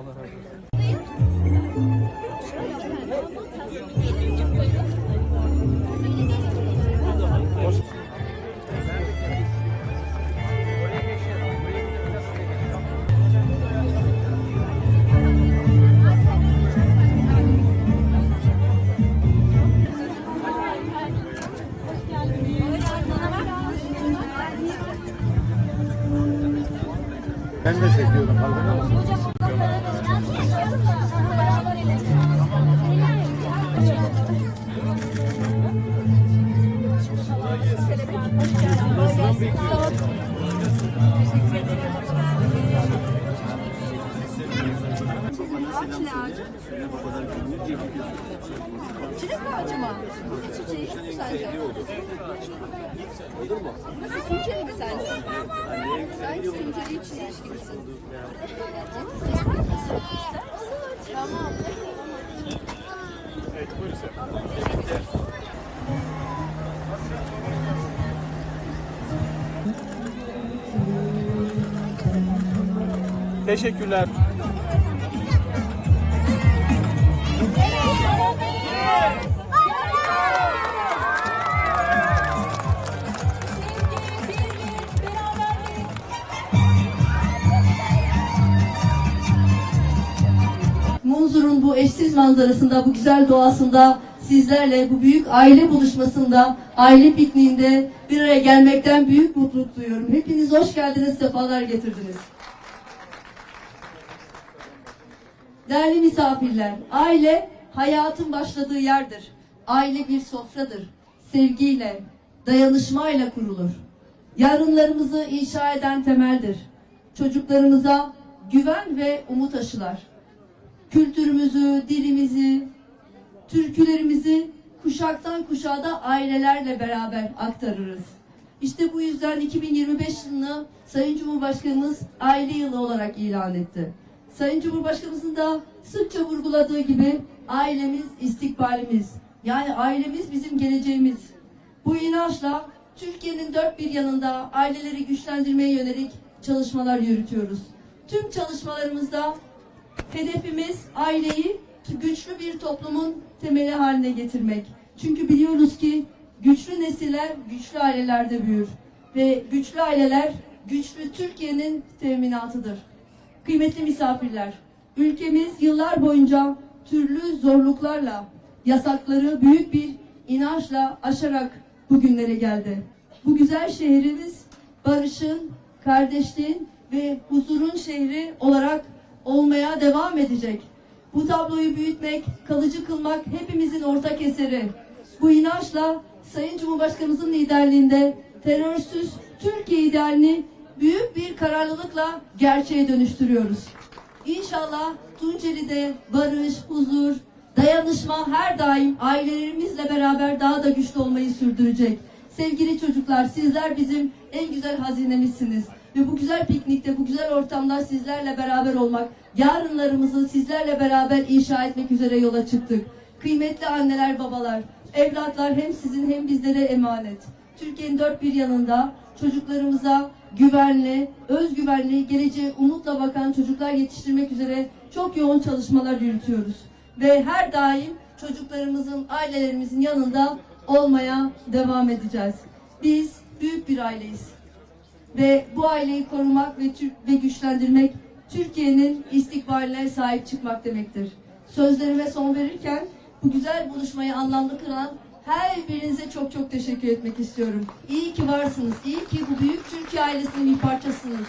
Allah razı olsun. Ben de çekiyorum. Teşekkür ederim. Çilek ağacı mı? Çiçeği yok mu sence? Nasıl Tunceli mi sence? Sanki Tunceli için. Tamam. Teşekkürler. Munzur'un bu eşsiz manzarasında, bu güzel doğasında sizlerle bu büyük aile buluşmasında, aile pikniğinde bir araya gelmekten büyük mutluluk duyuyorum. Hepiniz hoş geldiniz, sefalar getirdiniz. Değerli misafirler, aile hayatın başladığı yerdir. Aile bir sofradır. Sevgiyle, dayanışmayla kurulur. Yarınlarımızı inşa eden temeldir. Çocuklarımıza güven ve umut aşılar kültürümüzü, dilimizi, türkülerimizi kuşaktan kuşağa da ailelerle beraber aktarırız. İşte bu yüzden 2025 yılını Sayın Cumhurbaşkanımız aile yılı olarak ilan etti. Sayın Cumhurbaşkanımızın da sıkça vurguladığı gibi ailemiz istikbalimiz. Yani ailemiz bizim geleceğimiz. Bu inançla Türkiye'nin dört bir yanında aileleri güçlendirmeye yönelik çalışmalar yürütüyoruz. Tüm çalışmalarımızda Hedefimiz aileyi güçlü bir toplumun temeli haline getirmek. Çünkü biliyoruz ki güçlü nesiller güçlü ailelerde büyür. Ve güçlü aileler güçlü Türkiye'nin teminatıdır. Kıymetli misafirler, ülkemiz yıllar boyunca türlü zorluklarla, yasakları büyük bir inançla aşarak bugünlere geldi. Bu güzel şehrimiz barışın, kardeşliğin ve huzurun şehri olarak olmaya devam edecek. Bu tabloyu büyütmek, kalıcı kılmak hepimizin ortak eseri. Bu inançla Sayın Cumhurbaşkanımızın liderliğinde terörsüz Türkiye idealini büyük bir kararlılıkla gerçeğe dönüştürüyoruz. İnşallah Tunceli'de barış, huzur, dayanışma her daim ailelerimizle beraber daha da güçlü olmayı sürdürecek. Sevgili çocuklar sizler bizim en güzel hazinemizsiniz. Ve bu güzel piknikte, bu güzel ortamda sizlerle beraber olmak, yarınlarımızı sizlerle beraber inşa etmek üzere yola çıktık. Kıymetli anneler, babalar, evlatlar hem sizin hem bizlere emanet. Türkiye'nin dört bir yanında çocuklarımıza güvenli, özgüvenli, geleceğe umutla bakan çocuklar yetiştirmek üzere çok yoğun çalışmalar yürütüyoruz. Ve her daim çocuklarımızın, ailelerimizin yanında olmaya devam edeceğiz. Biz büyük bir aileyiz ve bu aileyi korumak ve, ve güçlendirmek Türkiye'nin istikbaline sahip çıkmak demektir. Sözlerime son verirken bu güzel buluşmayı anlamlı kılan her birinize çok çok teşekkür etmek istiyorum. İyi ki varsınız. İyi ki bu büyük Türkiye ailesinin bir parçasınız.